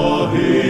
for.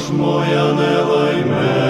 душ моя не лайме.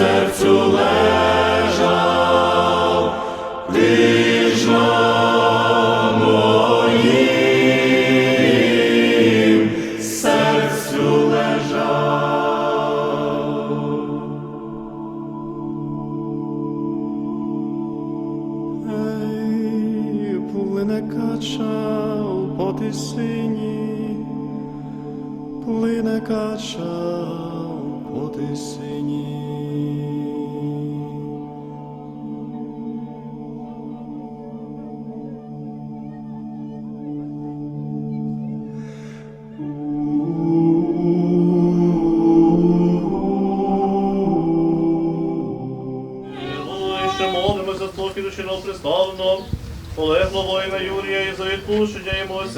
Моїм серцю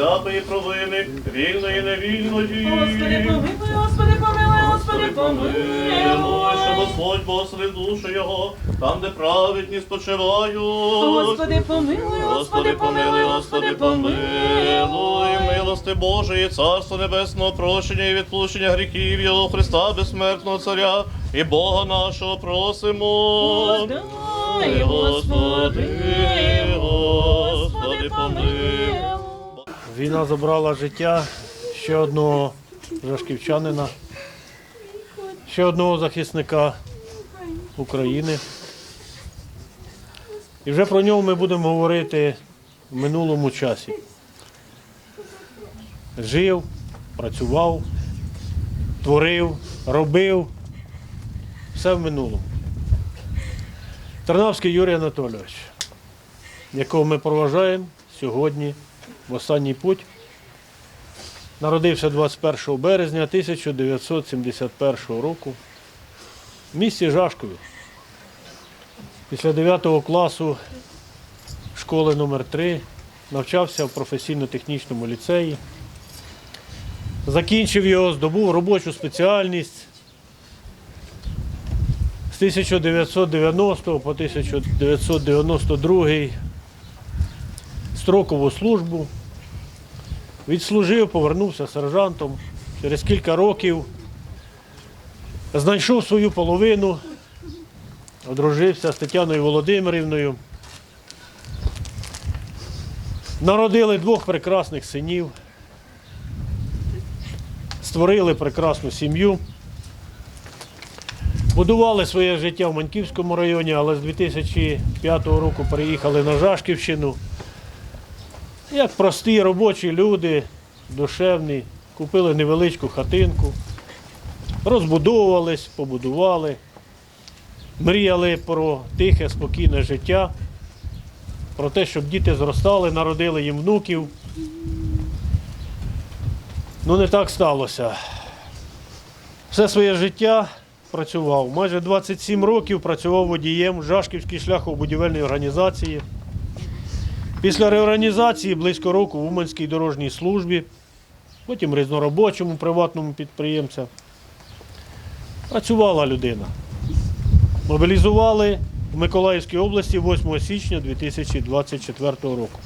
всякої провини, вільної і невільної. Господи, помилуй, Господи, помилуй, Господи, Помилуй, що Господь благословив душу його, там, де праведні спочивають. Господи, помилуй, Господи, помилуй, Господи, помилуй. милости Божої, Царство Небесного, прощення і відпущення гріхів Його Христа, безсмертного Царя і Бога нашого просимо. Дай, Господи, Господи, помилуй. Війна забрала життя ще одного жашківчанина, ще одного захисника України. І вже про нього ми будемо говорити в минулому часі. Жив, працював, творив, робив. Все в минулому. Тернавський Юрій Анатолійович, якого ми проважаємо сьогодні в останній путь. Народився 21 березня 1971 року в місті Жашкові. Після 9 класу школи номер 3 навчався в професійно-технічному ліцеї. Закінчив його, здобув робочу спеціальність. З 1990 по 1992 строкову службу. Відслужив, повернувся сержантом. Через кілька років знайшов свою половину, одружився з Тетяною Володимирівною. Народили двох прекрасних синів, створили прекрасну сім'ю, будували своє життя в Маньківському районі, але з 2005 року переїхали на Жашківщину. Як прості робочі люди, душевні, купили невеличку хатинку, розбудовувались, побудували, мріяли про тихе, спокійне життя, про те, щоб діти зростали, народили їм внуків. Ну, не так сталося. Все своє життя працював. Майже 27 років працював водієм в Жашківській шляховбудівельній організації. Після реорганізації близько року в Уманській дорожній службі, потім різноробочому приватному підприємця. Працювала людина. Мобілізували в Миколаївській області 8 січня 2024 року.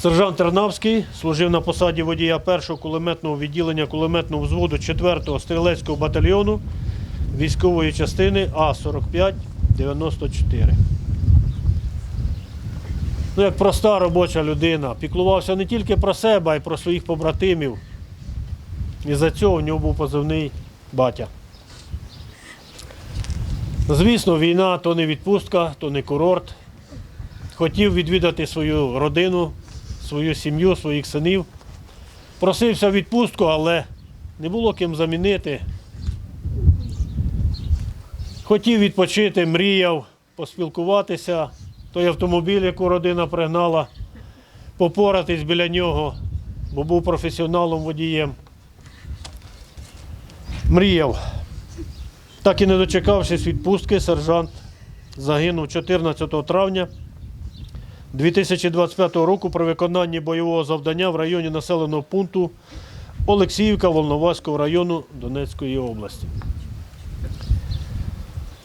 Сержант Тернавський служив на посаді водія першого кулеметного відділення кулеметного взводу 4-го стрілецького батальйону військової частини А-45-94. Ну, як проста робоча людина, піклувався не тільки про себе, а й про своїх побратимів. І за цього в нього був позивний батя. Звісно, війна то не відпустка, то не курорт. Хотів відвідати свою родину, свою сім'ю, своїх синів. Просився в відпустку, але не було ким замінити. Хотів відпочити, мріяв, поспілкуватися. Той автомобіль, яку родина пригнала, попоратись біля нього, бо був професіоналом водієм. Мріяв. Так і не дочекавшись відпустки, сержант загинув 14 травня 2025 року при виконанні бойового завдання в районі населеного пункту Олексіївка Волноваського району Донецької області.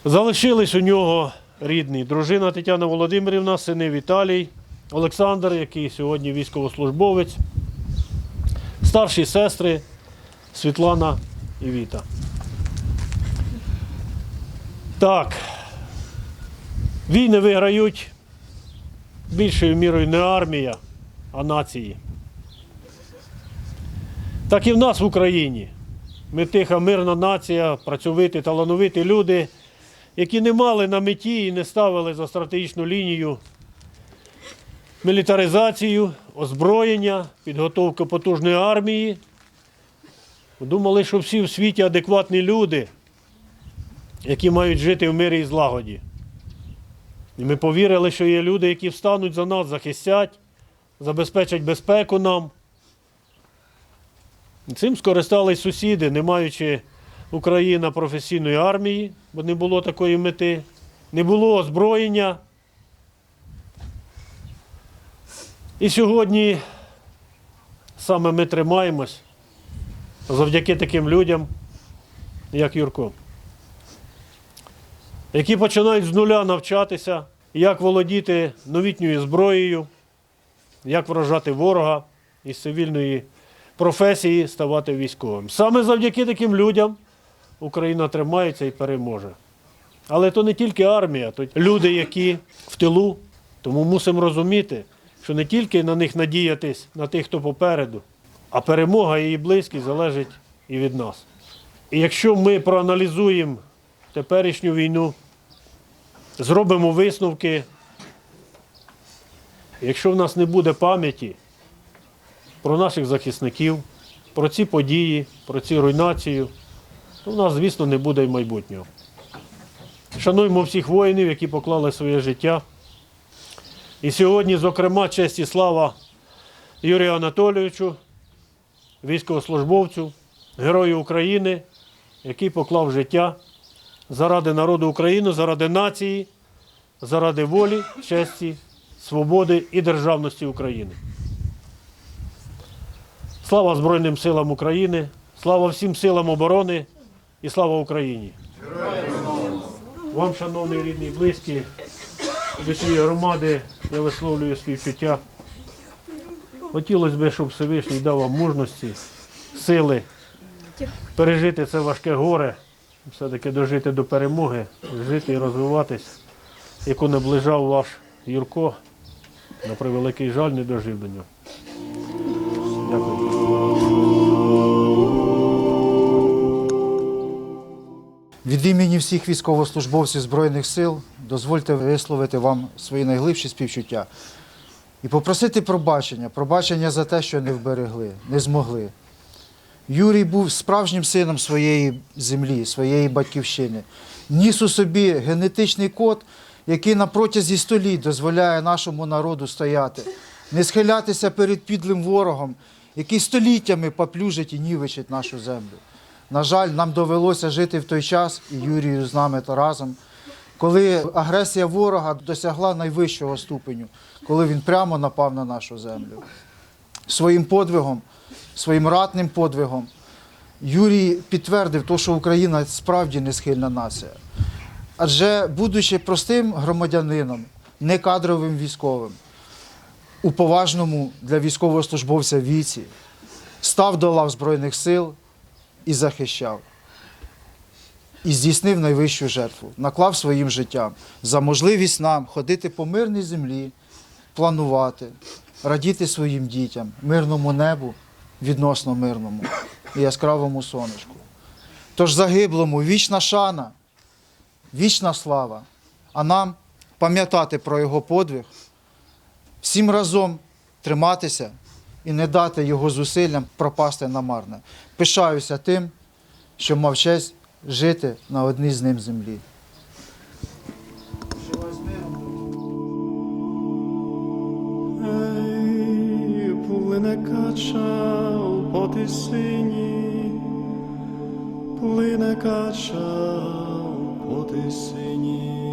Залишились у нього рідний, дружина Тетяна Володимирівна, сини Віталій, Олександр, який сьогодні військовослужбовець, старші сестри Світлана і Віта. Так. Війни виграють більшою мірою не армія, а нації. Так і в нас в Україні. Ми тиха, мирна нація, працьовиті, талановиті люди, які не мали на меті і не ставили за стратегічну лінію мілітаризацію, озброєння, підготовку потужної армії. Думали, що всі в світі адекватні люди, які мають жити в мирі і злагоді. І ми повірили, що є люди, які встануть за нас, захистять, забезпечать безпеку нам. Цим скористались сусіди, не маючи Україна професійної армії, бо не було такої мети, не було озброєння. І сьогодні саме ми тримаємось завдяки таким людям, як Юрко, які починають з нуля навчатися, як володіти новітньою зброєю, як вражати ворога із цивільної професії ставати військовим. Саме завдяки таким людям Україна тримається і переможе. Але то не тільки армія, то люди, які в тилу. Тому мусимо розуміти, що не тільки на них надіятись, на тих, хто попереду, а перемога її близькість залежить і від нас. І якщо ми проаналізуємо теперішню війну, зробимо висновки, якщо в нас не буде пам'яті про наших захисників, про ці події, про ці руйнацію, в нас, звісно, не буде й майбутнього. Шануємо всіх воїнів, які поклали своє життя. І сьогодні, зокрема, честь і слава Юрію Анатолійовичу, військовослужбовцю, герою України, який поклав життя заради народу України, заради нації, заради волі, честі, свободи і державності України. Слава Збройним силам України, слава всім силам оборони і слава Україні! Вам, шановні рідні близькі, від цієї громади я висловлюю співчуття. Хотілося б, щоб Всевишній дав вам мужності, сили пережити це важке горе, все-таки дожити до перемоги, жити і розвиватись, яку наближав ваш Юрко. На превеликий жаль, не дожив до нього. Дякую. Від імені всіх військовослужбовців Збройних сил дозвольте висловити вам свої найглибші співчуття і попросити пробачення, пробачення за те, що не вберегли, не змогли. Юрій був справжнім сином своєї землі, своєї батьківщини. Ніс у собі генетичний код, який на протязі століть дозволяє нашому народу стояти, не схилятися перед підлим ворогом, який століттями поплюжить і нівечить нашу землю. На жаль, нам довелося жити в той час, і Юрію з нами то разом, коли агресія ворога досягла найвищого ступеню, коли він прямо напав на нашу землю. Своїм подвигом, своїм ратним подвигом Юрій підтвердив те, що Україна справді не схильна нація. Адже, будучи простим громадянином, не кадровим військовим, у поважному для військовослужбовця віці, став до лав Збройних сил і захищав. І здійснив найвищу жертву, наклав своїм життям за можливість нам ходити по мирній землі, планувати, радіти своїм дітям, мирному небу, відносно мирному і яскравому сонечку. Тож загиблому вічна шана, вічна слава, а нам пам'ятати про його подвиг, всім разом триматися і не дати його зусиллям пропасти намарне. Пишаюся тим, що мав честь жити на одній з ним землі. Плине кача по тисині, плине кача по тисині.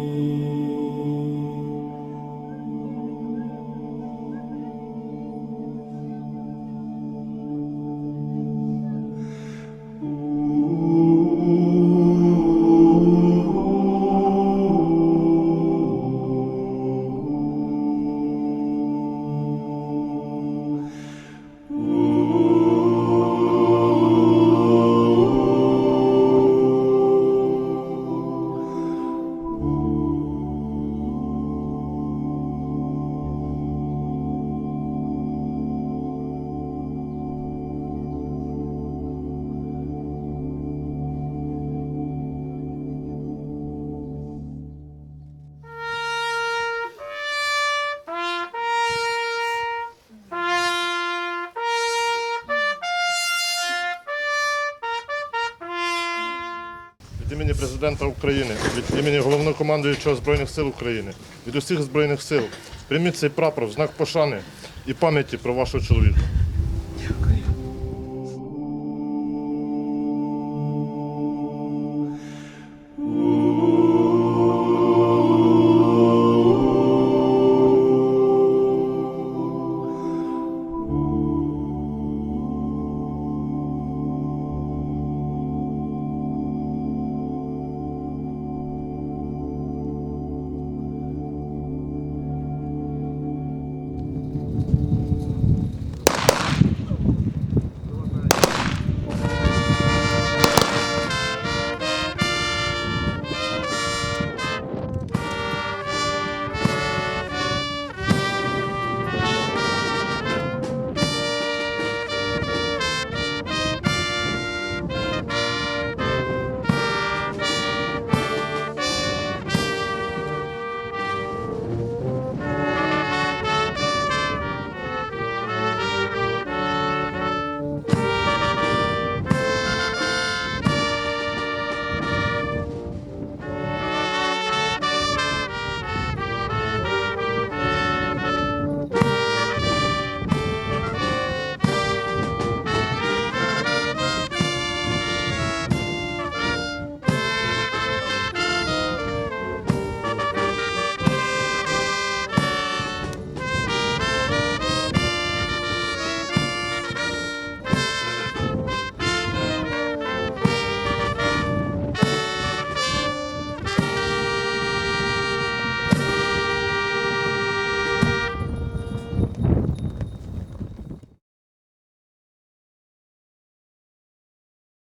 Президента України, від імені головнокомандуючого Збройних сил України, від усіх Збройних сил, прийміть цей прапор в знак пошани і пам'яті про вашого чоловіка.